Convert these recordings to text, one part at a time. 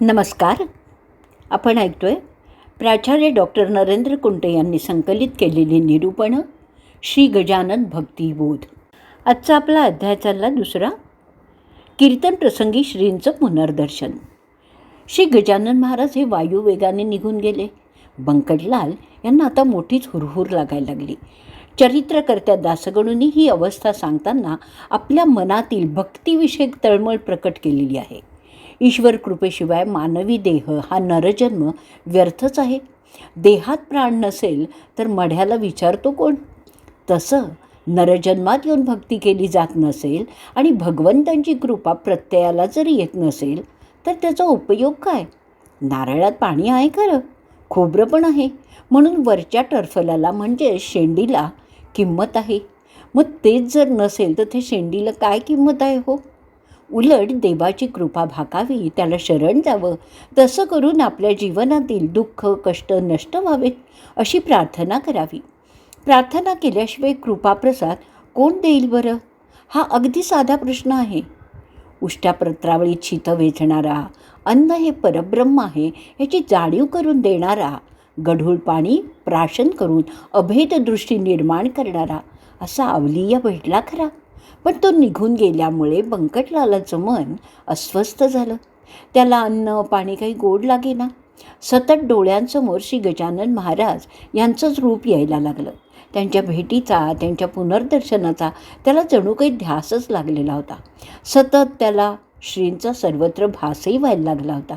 नमस्कार. आपण ऐकतोय प्राचार्य डॉक्टर नरेंद्र कुंटे यांनी संकलित केलेली निरूपणं श्री गजानन भक्तिबोध आजचा आपला अध्याय चालला दुसरा. कीर्तन प्रसंगी श्रींचं पुनर्दर्शन. श्री गजानन महाराज हे वायुवेगाने निघून गेले. बंकटलाल यांना आता मोठीच हुरहुर लागायला लागली. चरित्रकर्त्या दासगणूंनी ही अवस्था सांगताना आपल्या मनातील भक्तिविषयक तळमळ प्रकट केलेली आहे. ईश्वर कृपेशिवाय मानवी देह हा नरजन्म व्यर्थच आहे. देहात प्राण नसेल तर मढ्याला विचारतो कोण? तसं नरजन्मात येऊन भक्ती केली जात नसेल आणि भगवंतांची कृपा प्रत्ययाला जरी येत नसेल तर त्याचा उपयोग काय? नारळात पाणी आहे खरं? खोबरं पण आहे. म्हणून वरच्या टर्फलाला म्हणजे शेंडीला किंमत आहे. मग तेच जर नसेल तर ते शेंडीला काय किंमत आहे हो? उलट देवाची कृपा भाकावी त्याला शरण जावं. तसं करून आपल्या जीवनातील दुःख कष्ट नष्ट व्हावेत अशी प्रार्थना करावी. प्रार्थना केल्याशिवाय कृपाप्रसाद कोण देईल बरं? हा अगदी साधा प्रश्न आहे. उष्ट्यापत्रावळीत छित वेचणारा अन्न हे परब्रह्म आहे याची जाणीव करून देणारा गढूळ पाणी प्राशन करून अभेद दृष्टी निर्माण करणारा असा अवलिया भेटला खरा. पण तो निघून गेल्यामुळे बंकटलालाचं मन अस्वस्थ झालं. त्याला अन्न पाणी काही गोड लागेना. सतत डोळ्यांसमोर श्री गजानन महाराज यांचंच रूप यायला लागलं. त्यांच्या भेटीचा त्यांच्या पुनर्दर्शनाचा त्याला जणू काही ध्यासच लागलेला होता. सतत त्याला श्रींचा सर्वत्र भासही व्हायला लागला होता.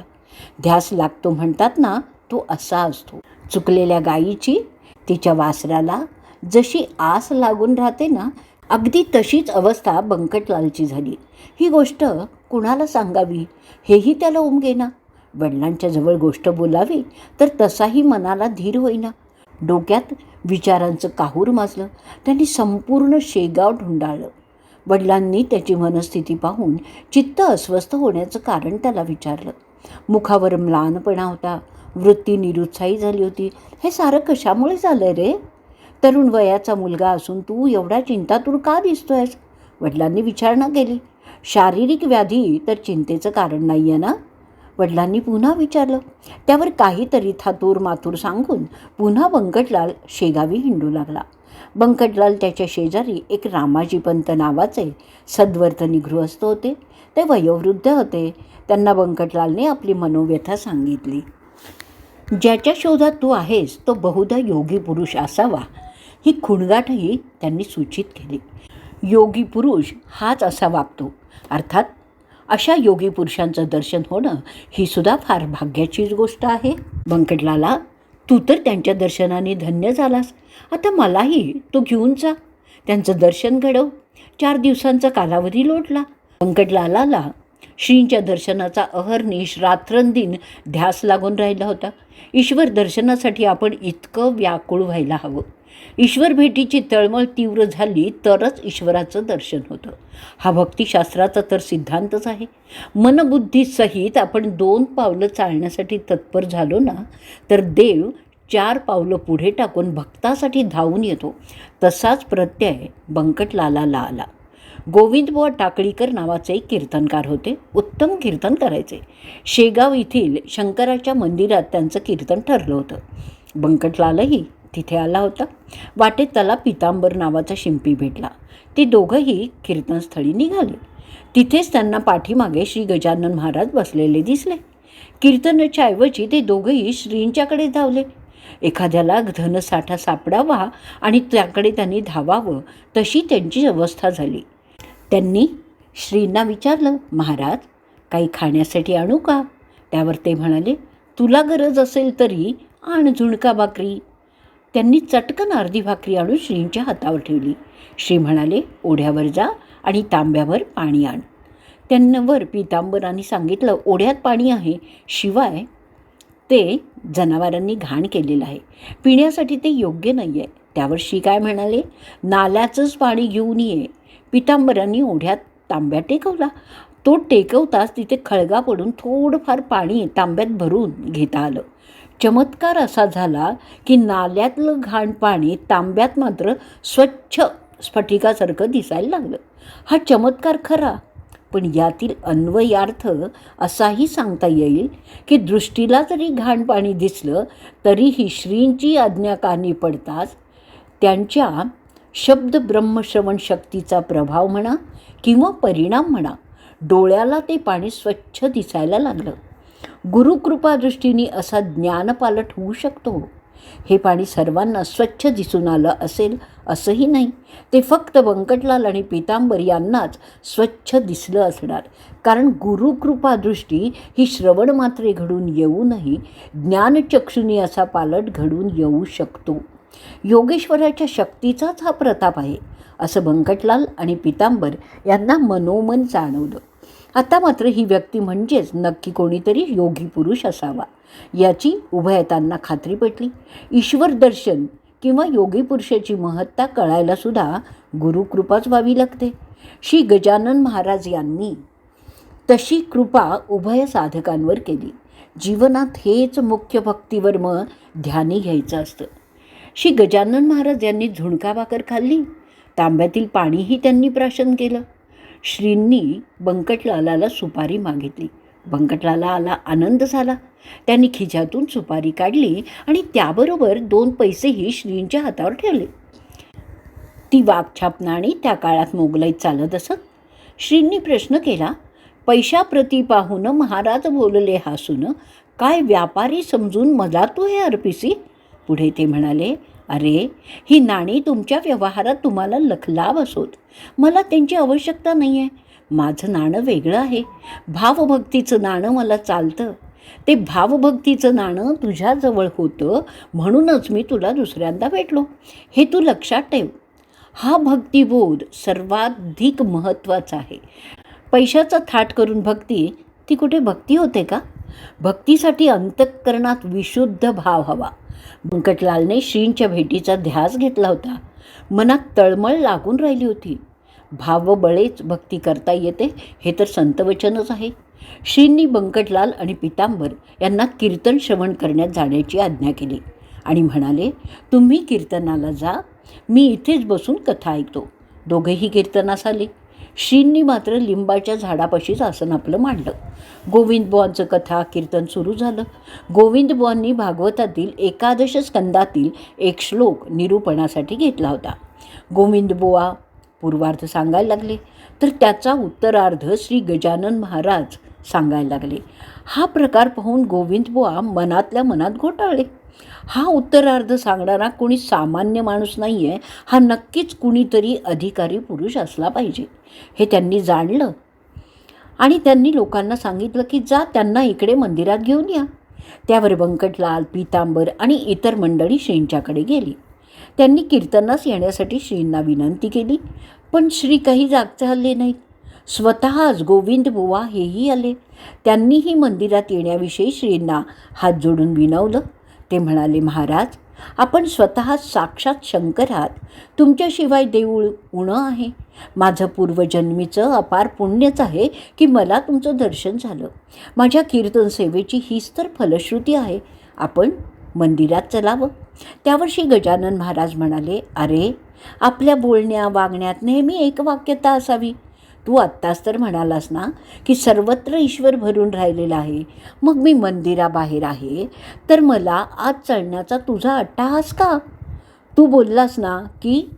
ध्यास लागतो म्हणतात ना तो असा असतो. चुकलेल्या गायीची तिच्या वासराला जशी आस लागून राहते ना अगदी तशीच अवस्था बंकटलालची झाली. ही गोष्ट कुणाला सांगावी? हेही त्याला उमगेना वडिलांच्या जवळ गोष्ट बोलावी तर तसाही मनाला धीर होईना. डोक्यात विचारांचं काहूर माजलं. त्यांनी संपूर्ण शेगाव ढुंडाळलं. वडिलांनी त्याची मनस्थिती पाहून चित्त अस्वस्थ होण्याचं कारण त्याला विचारलं. मुखावर म्लानपणा होता. वृत्ती निरुत्साही झाली होती. हे सारं कशामुळे झालं रे? तरुण वयाचा मुलगा असून तू एवढा चिंतातूर का दिसतोयस? वडिलांनी विचारणा केली. शारीरिक व्याधी तर चिंतेचं कारण नाही आहे ना? वडिलांनी पुन्हा विचारलं. त्यावर काहीतरी थातूर माथूर सांगून पुन्हा बंकटलाल शेगावी हिंडू लागला. बंकटलाल त्याच्या शेजारी एक रामाजी पंत नावाचे सद्वर्तनी गृहस्थ होते. ते वयोवृद्ध होते. त्यांना बंकटलालने आपली मनोव्यथा सांगितली. ज्याच्या शोधात तू आहेस तो बहुधा योगी पुरुष असावा. ही खुणगाठही त्यांनी सूचित केली. योगी पुरुष हाच असा वागतो. अर्थात अशा योगी पुरुषांचं दर्शन होणं ही सुद्धा फार भाग्याचीच गोष्ट आहे. बंकटलाला तू तर त्यांच्या दर्शनाने धन्य झालास. आता मलाही तो घेऊन जा. त्यांचं दर्शन घडव. चार दिवसांचा कालावधी लोटला. बंकटलालाला श्रींच्या दर्शनाचा अहर्निश रात्रंदिन ध्यास लागून राहिला होता. ईश्वर दर्शनासाठी आपण इतकं व्याकुळ व्हायला हवं. ईश्वर भेटीची तळमळ तीव्र झाली तरच ईश्वराचं दर्शन होतं. हा भक्तिशास्त्राचा तर सिद्धांतच आहे. मनबुद्धीसहित आपण दोन पावलं चालण्यासाठी तत्पर झालो ना तर देव चार पावलं पुढे टाकून भक्तासाठी धावून येतो. तसाच प्रत्यय बंकटलालाला आला. गोविंदबुवा टाकळीकर नावाचे एक कीर्तनकार होते. उत्तम कीर्तन करायचे. शेगाव येथील शंकराच्या मंदिरात त्यांचं कीर्तन ठरलं होतं. बंकटलालही तिथे आला होता. वाटेत त्याला पितांबर नावाचा शिंपी भेटला. ते दोघंही कीर्तनस्थळी निघाले. तिथेच त्यांना पाठीमागे श्री गजानन महाराज बसलेले दिसले. कीर्तनाच्या ऐवजी ते दोघंही श्रींच्याकडे धावले. एखाद्याला धनसाठा सापडावा आणि त्याकडे त्यांनी धावावं तशी त्यांची अवस्था झाली. त्यांनी श्रींना विचारलं महाराज काही खाण्यासाठी आणू का? त्यावर ते म्हणाले तुला गरज असेल तरी आण झुणका भाकरी. त्यांनी चटकन अर्धी भाकरी आणून श्रींच्या हातावर ठेवली. श्री म्हणाले ओढ्यावर जा आणि तांब्यावर पाणी आण. त्यांनावर पितांबरांनी सांगितलं ओढ्यात पाणी आहे शिवाय ते जनावरांनी घाण केलेलं आहे. पिण्यासाठी ते योग्य नाही आहे त्यावर श्री काय म्हणाले नाल्याचंच पाणी घेऊन ये. पितांबरांनी ओढ्यात तांब्या टेकवला. तो टेकवताच तिथे खळगा पडून थोडंफार पाणी तांब्यात भरून घेता आलं. चमत्कार असा झाला की नाल्यातलं घाण पाणी तांब्यात मात्र स्वच्छ स्फटिकासारखं दिसायला लागलं. हा चमत्कार खरा पण यातील अन्वयार्थ असाही सांगता येईल की दृष्टीला जरी घाण पाणी दिसलं तरीही श्रींची आज्ञा कानी पडताच त्यांच्या शब्द ब्रह्मश्रवण शक्तीचा प्रभाव म्हणा किंवा परिणाम म्हणा डोळ्याला ते पाणी स्वच्छ दिसायला लागलं. गुरुकृपादृष्टीने असा ज्ञानपालट होऊ शकतो. हे पाणी सर्वांना स्वच्छ दिसून आलं असेल असंही नाही. ते फक्त व्यंकटलाल आणि पितांबर यांनाच स्वच्छ दिसलं असणार. कारण गुरुकृपादृष्टी ही श्रवण मात्रे घडून येऊनही ज्ञानचक्षुनी असा पालट घडून येऊ शकतो. योगेश्वराच्या शक्तीचाच हा प्रताप आहे असं बंकटलाल आणि पितांबर यांना मनोमन जाणवलं. आता मात्र ही व्यक्ती म्हणजेच नक्की कोणीतरी योगी पुरुष असावा याची उभयतांना खात्री पटली. ईश्वर दर्शन किंवा योगी पुरुषाची महत्ता कळायला सुद्धा गुरुकृपाच व्हावी लागते. श्री गजानन महाराज यांनी तशी कृपा उभय साधकांवर केली. जीवनात हेच मुख्य भक्तीवर मग ध्यानी घ्यायचं असतं. श्री गजानन महाराज यांनी झुणका भाकर खाल्ली. तांब्यातील पाणीही त्यांनी प्राशन केलं. श्रींनी बंकटलालाला सुपारी मागितली. बंकटलाला आला आनंद झाला. त्यांनी खिच्यातून सुपारी काढली आणि त्याबरोबर दोन पैसेही श्रींच्या हातावर ठेवले. ती वाघछाप नाणी त्या काळात मोगलाईत चालत असत. श्रींनी प्रश्न केला पैशाप्रती पाहून महाराज बोलले हसून काय व्यापारी समजून मला तू हे अर्पिसी? पुढे ते म्हणाले अरे ही नाणी तुमच्या व्यवहारात तुम्हाला लखलाभ असोत. मला त्यांची आवश्यकता नाही आहे माझं नाणं वेगळं आहे. भावभक्तीचं नाणं मला चालतं. ते भावभक्तीचं नाणं तुझ्याजवळ होतं म्हणूनच मी तुला दुसऱ्यांदा भेटलो. हे तू लक्षात ठेव. हा भक्तिबोध सर्वाधिक महत्त्वाचा आहे. पैशाचा थाट करून भक्ती ती कुठे भक्ती होते का? भक्तीसाठी अंतःकरणात विशुद्ध भाव हवा. बंकटलालने श्रींच्या भेटीचा ध्यास घेतला होता. मनात तळमळ लागून राहिली होती. भावबळेच भक्ती करता येते हे तर संतवचनच आहे. श्रींनी बंकटलाल आणि पितांबर यांना कीर्तन श्रवण करण्यात जाण्याची आज्ञा केली आणि म्हणाले तुम्ही कीर्तनाला जा मी इथेच बसून कथा ऐकतो. दोघेही कीर्तनास आले. श्रींनी मात्र लिंबाच्या झाडापाशीच आसन आपलं मांडलं. गोविंद बुवांचं कथा कीर्तन सुरू झालं. गोविंद बुवांनी भागवतातील एकादश स्कंदातील एक श्लोक निरूपणासाठी घेतला होता. गोविंद बुवा पूर्वार्ध सांगायला लागले. तर त्याचा उत्तरार्ध श्री गजानन महाराज सांगायला लागले. हा प्रकार पाहून गोविंद बुवा मनातल्या मनात घोटाळले. हा उत्तरार्ध सांगणारा कोणी सामान्य माणूस नाही आहे हा नक्कीच कुणीतरी अधिकारी पुरुष असला पाहिजे. हे त्यांनी जाणलं. आणि त्यांनी लोकांना सांगितलं की जा त्यांना इकडे मंदिरात घेऊन या. त्यावर बंकटलाल पीतांबर आणि इतर मंडळी श्रींच्याकडे गेली. त्यांनी कीर्तनास येण्यासाठी श्रींना विनंती केली पण श्री काही जागचे हल्ले नाहीत. स्वतःच गोविंद बुवा हेही आले. त्यांनीही मंदिरात येण्याविषयी श्रींना हात जोडून विनवलं. ते म्हणाले महाराज आपण स्वतः साक्षात शंकर आहात. तुमच्याशिवाय देऊळ उणं आहे. माझं पूर्वजन्मीचं अपार पुण्यच आहे की मला तुमचं दर्शन झालं. माझ्या कीर्तन सेवेची हीच तर फलश्रुती आहे. आपण मंदिरात चलावं. त्यावर्षी गजानन महाराज म्हणाले अरे आपल्या बोलण्या वागण्यात नेहमी एक वाक्यता असावी. तू आत्ताच तर म्हणालास ना की सर्वत्र ईश्वर भरून राहिलेला आहे. मग मी मंदिराबाहेर आहे. तर मला आज चढण्याचा तुझा अट्टाहास का? तू बोललास ना की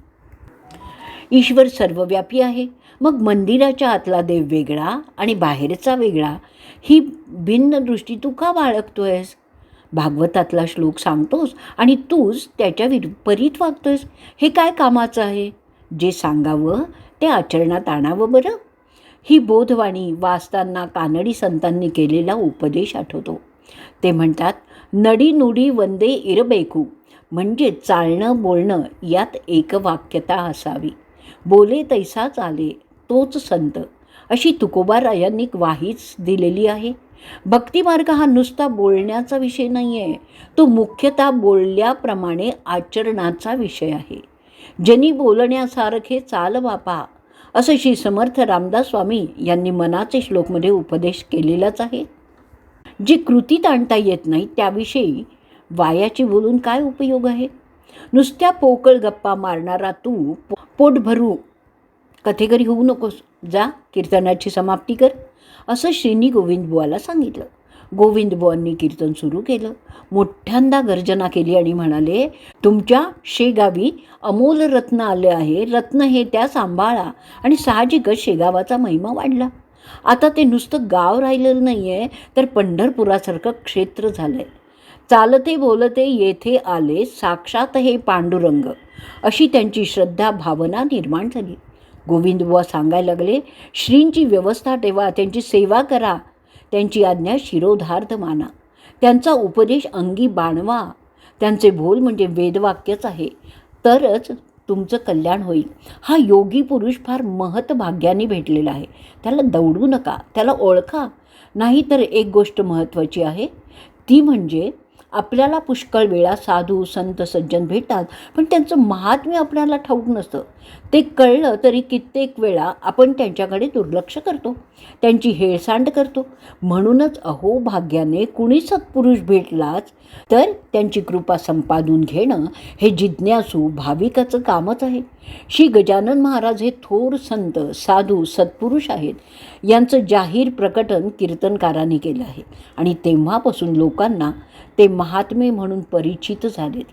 ईश्वर सर्वव्यापी आहे. मग मंदिराच्या आतला देव वेगळा आणि बाहेरचा वेगळा. ही भिन्न दृष्टी तू का बाळगतोयस? भागवतातला श्लोक सांगतोस आणि तूच त्याच्या विपरीत वागतोयस. हे काय कामाचं आहे? जे सांगावं ते आचरणात आणावं बरं? ही बोधवाणी वाचताना कानडी संतांनी केलेला उपदेश आठवतो. ते म्हणतात नडी नुडी वंदे इरबेकू. म्हणजे चालणं बोलणं यात एकवाक्यता असावी. बोले तैसा चाले तोच संत. अशी तुकोबारायांनी वाहीच दिलेली आहे. भक्तिमार्ग हा नुसता बोलण्याचा विषय नाही आहे तो मुख्यतः बोलल्याप्रमाणे आचरणाचा विषय आहे. जनी बोलण्यासारखे चाल बापा असं श्री समर्थ रामदास स्वामी यांनी मनाचे श्लोकमध्ये उपदेश केलेलाच आहे. जी कृतीत आणता येत नाही त्याविषयी वायाची बोलून काय उपयोग आहे? नुसत्या पोकळ गप्पा मारणारा तू पोट भरू कथेकरी होऊ नकोस. जा कीर्तनाची समाप्ती कर असं श्रीनी गोविंदबुवाला सांगितलं. गोविंदबुवांनी कीर्तन सुरू केलं. मोठ्यांदा गर्जना केली आणि म्हणाले तुमच्या शेगावी अमोल रत्न आले आहे. रत्न हे त्या सांभाळा. आणि साहजिकच शेगावाचा महिमा वाढला. आता ते नुसतं गाव राहिलेलं नाही आहे तर पंढरपुरासारखं क्षेत्र झालं आहे चालते बोलते येथे आले साक्षात हे पांडुरंग. अशी त्यांची श्रद्धा भावना निर्माण झाली. गोविंदबुवा सांगायला लागले श्रींची व्यवस्था ठेवा त्यांची सेवा करा. त्यांची आज्ञा शिरोधार्थ माना त्यांचा उपदेश अंगी बाणवा. त्यांचे बोल म्हणजे वेदवाक्यच आहे. तरच तुमचं कल्याण होईल. हा योगी पुरुष फार महत्भाग्याने भेटलेला आहे. त्याला दौडू नका. त्याला ओळखा. नाहीतर एक गोष्ट महत्त्वाची आहे. ती म्हणजे आपल्याला पुष्कळ वेळा साधू संत सज्जन भेटतात पण त्यांचं महात्म्य आपल्याला ठाऊक नसतं. ते कळलं तरी कित्येक वेळा आपण त्यांच्याकडे दुर्लक्ष करतो. त्यांची हेळसांड करतो. म्हणूनच अहो भाग्याने कुणी सत्पुरुष भेटलाच तर त्यांची कृपा संपादून घेणं हे जिज्ञासू भाविकाचं कामच आहे. श्री गजानन महाराज हे थोर संत साधू सत्पुरुष आहेत. यांचं जाहीर प्रकटन कीर्तनकारांनी केलं आहे. आणि तेव्हापासून लोकांना ते महात्मे म्हणून परिचित झालेत.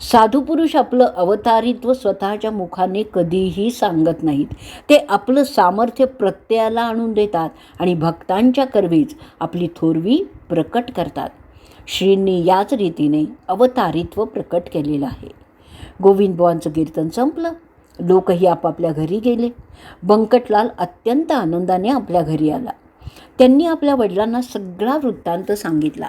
साधू पुरुष आपलं अवतारित्व स्वतःच्या मुखाने कधीही सांगत नाहीत. ते आपलं सामर्थ्य प्रत्ययाला आणून देतात आणि भक्तांच्या करवीच आपली थोरवी प्रकट करतात. श्रींनी याच रीतीने अवतारित्व प्रकट केलेलं आहे. गोविंदबुवांचं कीर्तन संपलं. लोकही आपापल्या घरी गेले. बंकटलाल अत्यंत आनंदाने आपल्या घरी आला. त्यांनी आपल्या वडिलांना सगळा वृत्तांत सांगितला.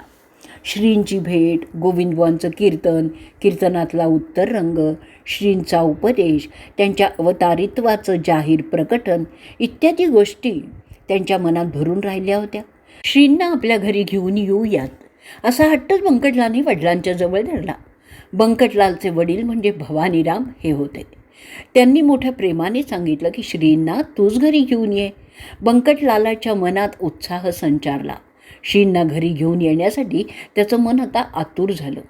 श्रींची भेट गोविंदवांचं कीर्तन कीर्तनातला उत्तर रंग श्रींचा उपदेश त्यांच्या अवतारित्वाचं जाहीर प्रकटन इत्यादी गोष्टी त्यांच्या मनात भरून राहिल्या होत्या. श्रींना आपल्या घरी घेऊन येऊयात असा हट्टच बंकटलालने वडिलांच्या जवळ धरला. बंकटलालचे वडील म्हणजे भवानीराम हे होते. त्यांनी मोठ्या प्रेमाने सांगितलं की श्रींना तूच घरी घेऊन ये. बंकटलालाच्या मनात उत्साह संचारला. श्रींना घरी घेऊन येण्यासाठी त्याचं मन आता आतुर झालं.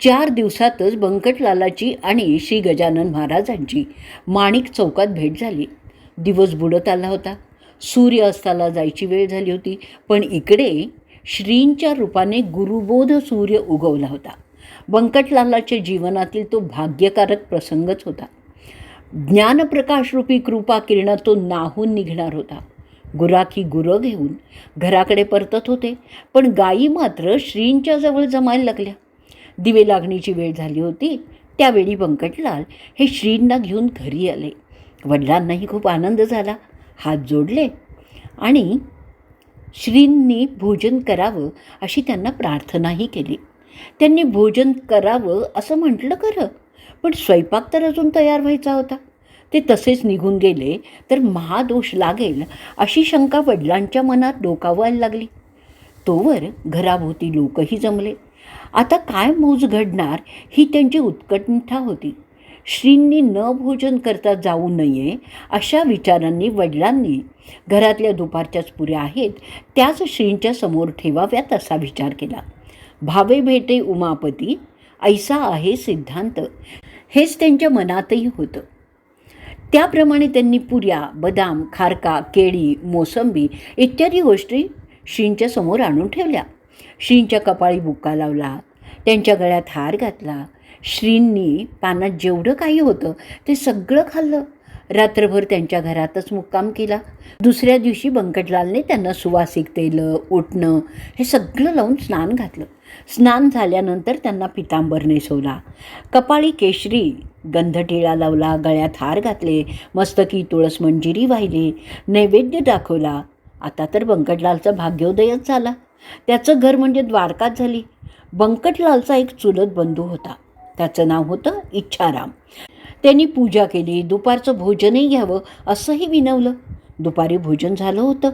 चार दिवसातच बंकटलालाची आणि श्री गजानन महाराजांची माणिक चौकात भेट झाली. दिवस बुडत आला होता. सूर्य अस्ताला जायची वेळ झाली होती पण इकडे श्रींच्या रूपाने गुरुबोध सूर्य उगवला होता. बंकटलालाच्या जीवनातील तो भाग्यकारक प्रसंगच होता. ज्ञानप्रकाशरूपी कृपा किरण तो नाहून निघणार होता. गुराखी गुरं घेऊन घराकडे परतत होते पण गायी मात्र श्रींच्या जवळ जमायला लागल्या. दिवे लागणीची वेळ झाली होती त्यावेळी व्यंकटलाल हे श्रींना घेऊन घरी आले. वडिलांनाही खूप आनंद झाला हात जोडले आणि श्रींनी भोजन करावं अशी त्यांना प्रार्थनाही केली. त्यांनी भोजन करावं असं म्हटलं खरं पण स्वयंपाक तर अजून तयार व्हायचा होता. ते तसेच निघून गेले तर महादोष लागेल अशी शंका वडिलांच्या मनात डोकावायला लागली. तोवर घराभोवती लोकही जमले. आता काय मोज घडणार ही त्यांची उत्कंठा होती. श्रींनी न भोजन करता जाऊ नये अशा विचारांनी वडिलांनी घरातल्या दुपारच्याच पुऱ्या आहेत त्याच श्रींच्या समोर ठेवाव्यात असा विचार केला. भावे भेटे उमापती ऐसा आहे सिद्धांत. हेच त्यांच्या मनातही होतं. त्याप्रमाणे त्यांनी पुऱ्या बदाम खारका केळी मोसंबी इत्यादी गोष्टी श्रींच्या समोर आणून ठेवल्या. श्रींच्या कपाळी बुक्का लावला त्यांच्या गळ्यात हार घातला. श्रींनी पानात जेवढं काही होतं ते सगळं खाल्लं. रात्रभर त्यांच्या घरातच मुक्काम केला. दुसऱ्या दिवशी बंकटलालने त्यांना सुवासिक तेलं उठणं हे सगळं लावून स्नान घातलं. स्नान झाल्यानंतर त्यांना पितांबर नेसवला कपाळी केशरी गंधटिळा लावला गळ्यात हार घातले मस्तकी तुळस मंजिरी वाहिली नैवेद्य दाखवला. आता तर बंकटलालचा भाग्योदयच झाला. त्याचं घर म्हणजे द्वारकाच झाली. बंकटलालचा एक चुलत बंधू होता. त्याचं नाव होतं इच्छाराम. त्यांनी पूजा केली दुपारचं भोजनही घ्यावं असंही विनवलं. दुपारी भोजन झालं होतं.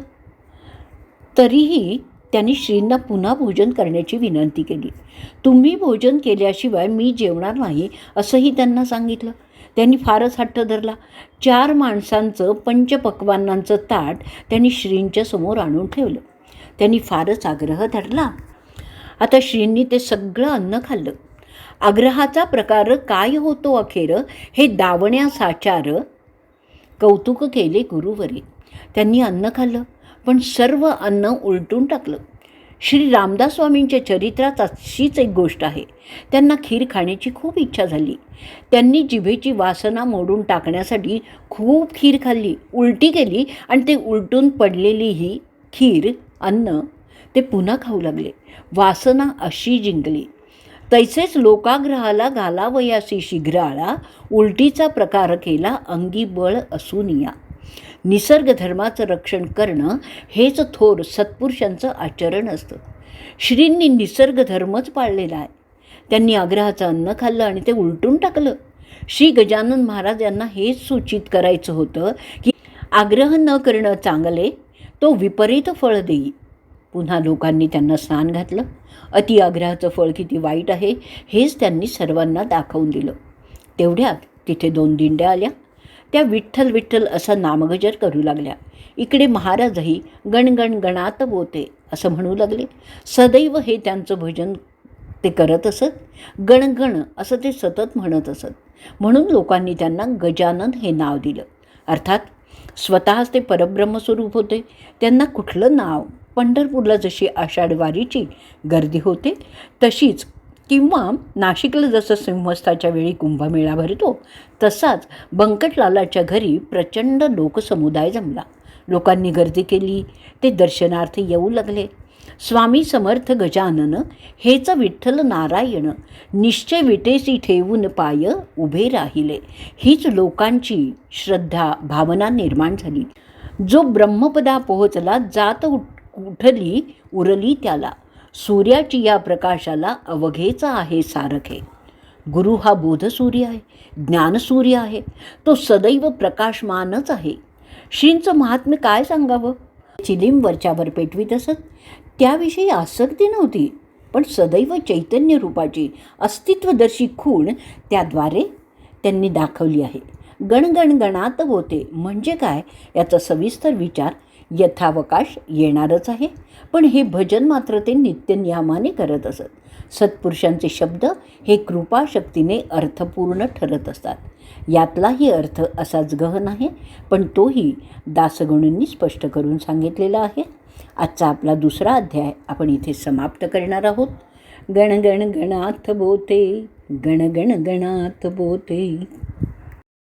तरीही त्यांनी श्रींना पुन्हा भोजन करण्याची विनंती केली. तुम्ही भोजन केल्याशिवाय मी जेवणार नाही असंही त्यांना सांगितलं. त्यांनी फारच हट्ट धरला. चार माणसांचं पंचपक्वानांचं ताट त्यांनी श्रींच्या समोर आणून ठेवलं. त्यांनी फारच आग्रह धरला. आता श्रींनी ते सगळं अन्न खाल्लं. आग्रहाचा प्रकार काय होतो अखेर हे दावण्यासाचार कौतुक केले गुरुवरी. त्यांनी अन्न खाल्लं. पण सर्व अन्न उलटून टाकलं. श्री रामदास स्वामींच्या चरित्रात अशीच एक गोष्ट आहे. त्यांना खीर खाण्याची खूप इच्छा झाली. त्यांनी जिभेची वासना मोडून टाकण्यासाठी खूप खीर खाल्ली उलटी केली आणि ते उलटून पडलेली ही खीर अन्न ते पुन्हा खाऊ लागले. वासना अशी जिंकली. तैसेच लोकाग्रहाला घालावयासी शीघ्र आळा उलटीचा प्रकार केला अंगी बळ असून या. निसर्गधर्माचं रक्षण करणं हेच थोर सत्पुरुषांचं आचरण असतं. श्रींनी निसर्गधर्मच पाळलेला आहे. त्यांनी आग्रहाचं अन्न खाल्लं आणि ते उलटून टाकलं. श्री गजानन महाराज यांना हेच सूचित करायचं होतं की आग्रह न करणं चांगले तो विपरीत फळ देई पुन्हा लोकांनी त्यांना स्नान घातलं. अति आग्रहाचं फळ किती वाईट आहे हेच त्यांनी सर्वांना दाखवून दिलं. तेवढ्यात तिथे दोन दिंड्या आल्या. त्या विठ्ठल विठ्ठल असा नामगजर करू लागल्या. इकडे महाराजही गणगण गणात बोते असं म्हणू लागले. सदैव हे त्यांचं भजन ते करत असत. गणगण असं ते सतत म्हणत असत. म्हणून लोकांनी त्यांना गजानन हे नाव दिलं. अर्थात स्वतःच ते परब्रह्मस्वरूप होते. त्यांना कुठलं नाव? पंढरपूरला जशी आषाढवारीची गर्दी होते तशीच किंवा नाशिकला जसं सिंहस्थाच्या वेळी कुंभमेळा भरतो तसाच बंकटलालाच्या घरी प्रचंड लोकसमुदाय जमला. लोकांनी गर्दी केली ते दर्शनार्थ येऊ लागले. स्वामी समर्थ गजानन हेच विठ्ठल नारायण निश्चय विटेसी ठेवून पाय उभे राहिले. हीच लोकांची श्रद्धा भावना निर्माण झाली. जो ब्रह्मपदा पोहोचला जात उठ- उठली उरली त्याला. सूर्याची या प्रकाशाला अवघेचा आहे सारखे. गुरु हा बोधसूर्य आहे ज्ञानसूर्य आहे तो सदैव प्रकाशमानच आहे. श्रींचं महात्म्य काय सांगावं? चिलीम वरच्यावर पेटवीत असत त्याविषयी आसक्ती नव्हती पण सदैव चैतन्य रूपाची अस्तित्वदर्शी खूण त्याद्वारे त्यांनी दाखवली आहे. गणगणगणात होते. म्हणजे काय? याचा सविस्तर विचार यथावकाश येणारच आहे. पण हे भजन मात्र ते नित्यनियमाने करत असत. सत्पुरुषांचे शब्द हे कृपाशक्तीने अर्थपूर्ण ठरत असतात. यातलाही अर्थ असाच गहन आहे पण तोही दासगणूंनी स्पष्ट करून सांगितलेला आहे. आजचा आपला दुसरा अध्याय आपण इथे समाप्त करणार आहोत. गण गण गणाथ बोते गण गणाथ बोते.